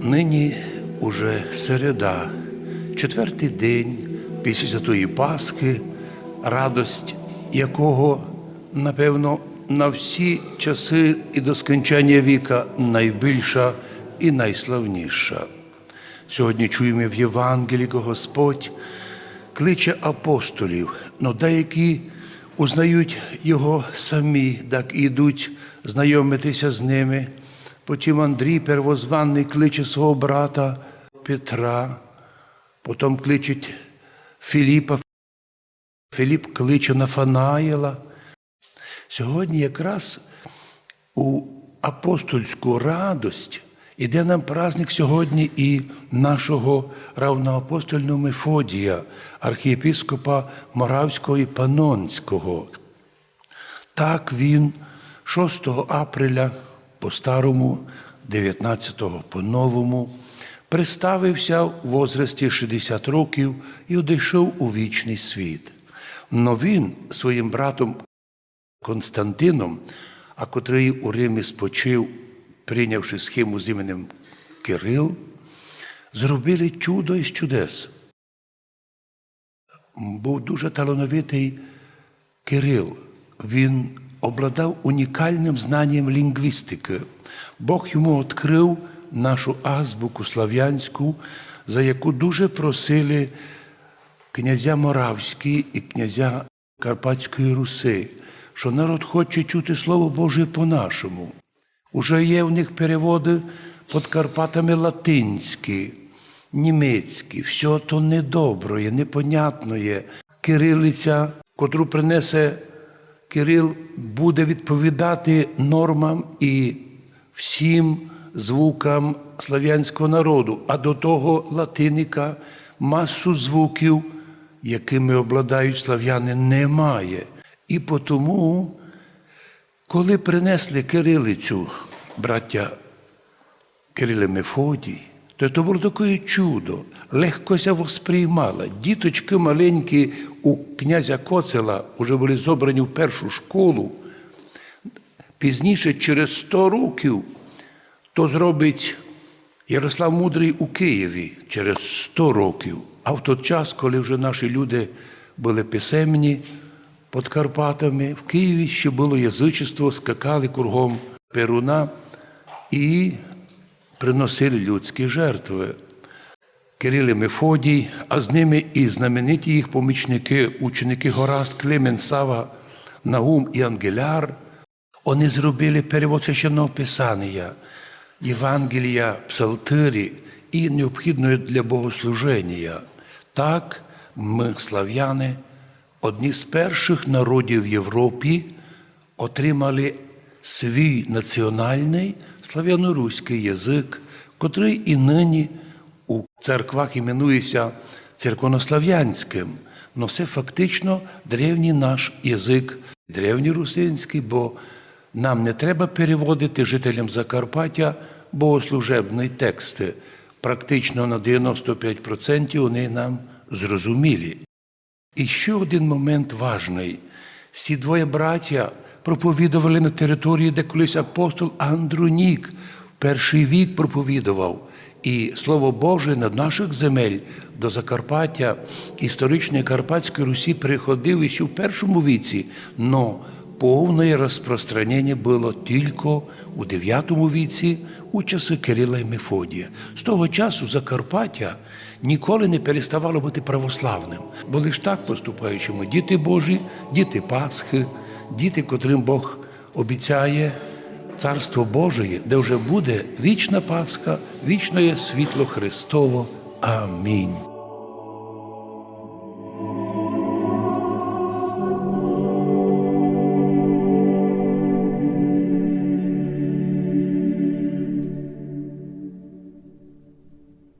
Нині уже середа, четвертий день після Святої Пасхи, радость якого, напевно, на всі часи і до скінчання віка найбільша і найславніша. Сьогодні чуємо в Євангелії Господь кличе апостолів, но деякі узнають його самі, так і йдуть знайомитися з ними. Потім Андрій первозваний кличе свого брата Петра, потім кличуть Філіпа, Філіп кличе Нафанаїла. Сьогодні якраз у апостольську радость іде нам праздник сьогодні і нашого равноапостольного Мефодія, архієпископа Моравського і Панонського. Так він 6 апреля по старому, 19-го по новому, приставився в возрасті 60 років і одійшов у вічний світ. Но він своїм братом Константином, а котрий у Римі спочив, прийнявши схему з іменем Кирил, зробили чудо із чудес. Був дуже талановитий Кирил. Він обладав унікальним знанням лінгвістики. Бог йому відкрив нашу азбуку слав'янську, за яку дуже просили князя Моравський і князя Карпатської Руси, що народ хоче чути Слово Боже по-нашому. Уже є в них переводи під Карпатами латинські, німецькі, все то недобре, непонятно є. Кирилиця, котру принесе Кирил, буде відповідати нормам і всім звукам слав'янського народу, а до того латиника масу звуків, якими обладають слав'яни, немає. І тому, коли принесли кирилицю, браття Кириле Мефодій, то це було таке чудо, легкося восприймала. Діточки маленькі у князя Коцела вже були зобрані в першу школу. Пізніше, через 100 років, то зробить Ярослав Мудрий у Києві через 100 років. А в той час, коли вже наші люди були писемні під Карпатами, в Києві ще було язичество, скакали кругом Перуна і приносили людські жертви. Кирил і Мефодій, а з ними і знамениті їх помічники, ученики Гораст, Клемен, Сава, Наум і Ангеляр. Вони зробили перевод священного Писання, Євангелія, Псалтирі і необхідної для богослуження. Так ми, слав'яни, одні з перших народів в Європі, отримали свій національний слав'яно-руський язик, котрий і нині у церквах іменується церковнослав'янським. Но це фактично древній наш язик, древньорусинський, бо нам не треба переводити жителям Закарпаття богослужебні тексти. Практично на 95% вони нам зрозумілі. І ще один момент важний. Ці двоє браття проповідували на території, де колись апостол Андронік перший вік проповідував. І Слово Боже над наших земель до Закарпаття, історичної Карпатської Русі приходив ще в першому віці, но повне розпространення було тільки у 9 віці, у часи Кирила і Мефодія. З того часу Закарпаття ніколи не переставало бути православним. Бо лиш так поступаючимо діти Божі, діти Пасхи, діти, котрим Бог обіцяє Царство Божеє, де вже буде вічна Пасха, вічне світло Христово. Амінь.